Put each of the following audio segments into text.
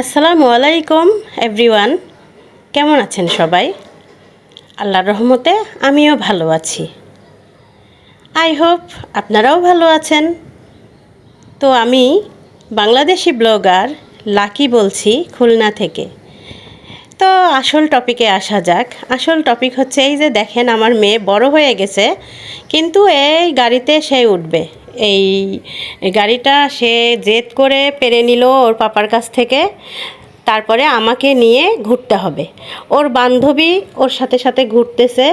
আসসালামু আলাইকুম এভরিওয়ান কেমন আছেন সবাই? আল্লাহর রহমতে আমিও ভালো আছি। আই হোপ আপনারাও ভালো আছেন। তো আমি বাংলাদেশি ব্লগার লাকি বলছি খুলনা থেকে। তো আসল টপিকে আসা যাক। আসল টপিক হচ্ছে এই যে দেখেন আমার মেয়ে বড় হয়ে গেছে, কিন্তু এই গাড়িতে সে উঠবে। এই গাড়িটা সে জেদ করে পেরে নিল ওর পাপার কাছ থেকে, তারপরে আমাকে নিয়ে ঘুরতে হবে। ওর বান্ধবী ওর সাথে সাথে ঘুরতেছে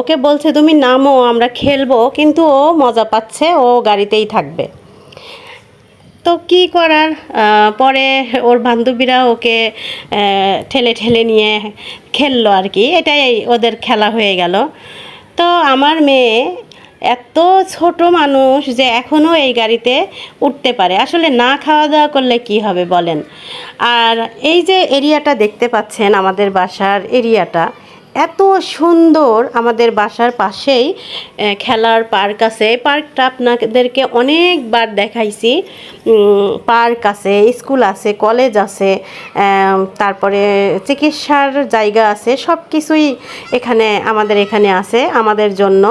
ওকে বলছে, তুমি নামো, আমরা খেলব। কিন্তু ও মজা পাচ্ছে, ও গাড়িতেই থাকবে। তো কি করার? পরে ওর বান্ধবীরা ওকে ঠেলে ঠেলে নিয়ে খেললো আর কি। এটাই ওদের খেলা হয়ে গেল। তো আমার মেয়ে এত ছোট মানুষ যে এখনও এই গাড়িতে উঠতে পারে। আসলে না খাওয়া দাওয়া করলে কি হবে বলেন? আর এই যে এরিয়াটা দেখতে পাচ্ছেন আমাদের বাসার এরিয়াটা এত সুন্দর আমাদের বাসার পাশেই খেলার পার্ক আছে। এই পার্কটা আপনাদেরকে অনেকবার দেখাইছি। পার্ক আছে, স্কুল আছে, কলেজ আছে তারপরে চিকিৎসার জায়গা আছে সব কিছুই এখানে, আমাদের এখানে আছে, আমাদের জন্য।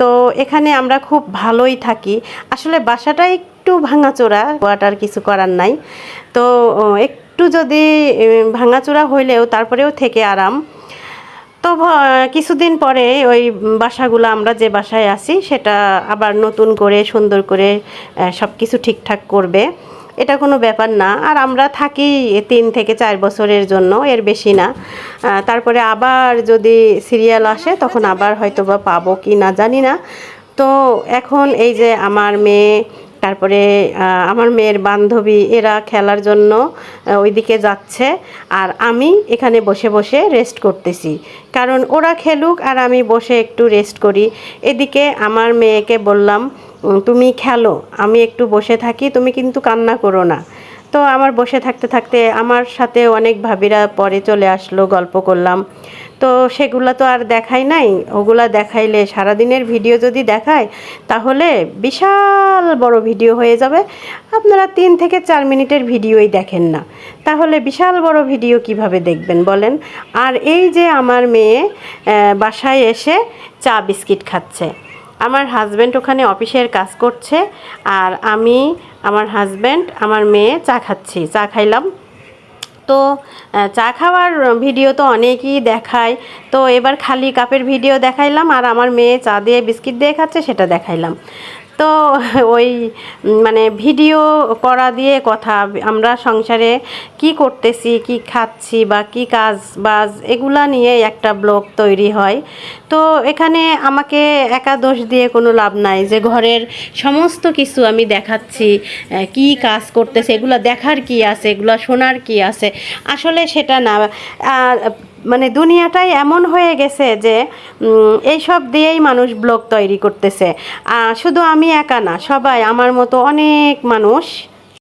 তো এখানে আমরা খুব ভালোই থাকি। আসলে বাসাটা একটু ভাঙাচোরা ওয়াটার কিছু করার নাই। তো একটু যদি ভাঙাচোরা হইলেও তারপরেও থেকে আরাম। তো কিছুদিন পরে ওই বাসাগুলো আমরা যে বাসায় আছি, সেটা আবার নতুন করে, সুন্দর করে সব কিছু ঠিকঠাক করবে। এটা কোনো ব্যাপার না। আর আমরা থাকি তিন থেকে চার বছরের জন্য, এর বেশি না। তারপরে আবার যদি সিরিয়াল আসে, তখন আবার হয়তো বা পাবো কি না জানি না। তো এখন এই যে আমার মেয়ে তারপরে আমার মেয়ের বান্ধবী, এরা খেলার জন্য ওইদিকে যাচ্ছে। আর আমি এখানে বসে বসে রেস্ট করতেছি। কারণ ওরা খেলুক আর আমি বসে একটু রেস্ট করি। এদিকে আমার মেয়েকে বললাম তুমি খেলো, আমি একটু বসে থাকি, তুমি কিন্তু কান্না করো না। তো আমার বসে থাকতে থাকতে আমার সাথে অনেক ভাবিরা পরে চলে আসলো, গল্প করলাম। তো সেগুলো তো আর দেখাই নাই। ওগুলা দেখাইলে সারাদিনের ভিডিও যদি দেখায়, তাহলে বিশাল বড় ভিডিও হয়ে যাবে। আপনারা তিন থেকে চার মিনিটের ভিডিওই দেখেন না। তাহলে বিশাল বড় ভিডিও কীভাবে দেখবেন বলেন? আর এই যে আমার মেয়ে বাসায় এসে চা বিস্কিট খাচ্ছে। আমার হাজব্যান্ড ওখানে অফিসের কাজ করছে, আর আমি আমার হাজব্যান্ড আমার মেয়ে চা খাচ্ছি, চা খাইলাম। তো চা খাওয়ার ভিডিও তো অনেকই দেখায়। তো এবার খালি কাপের ভিডিও দেখাইলাম, আর আমার মেয়ে চা দিয়ে বিস্কিট দিয়ে খাচ্ছে, সেটা দেখাইলাম। তো ওই মানে ভিডিও করা দিয়ে কথা, আমরা সংসারে কি করতেছি, কি খাচ্ছি বা কি কাজ বাজ, এগুলা নিয়ে একটা ব্লগ তৈরি হয়। তো এখানে আমাকে একা দোষ দিয়ে কোনো লাভ নাই যে ঘরের সমস্ত কিছু আমি দেখাচ্ছি কি কাজ করতেছে, এগুলো দেখার কি আছে, এগুলো শোনার কি আছে। আসলে সেটা না মানে দুনিয়াটাই এমন হয়ে গেছে যে এইসব দিয়েই মানুষ ব্লগ তৈরি করতেছে। শুধু আমি একা না, সবাই আমার মতো অনেক মানুষ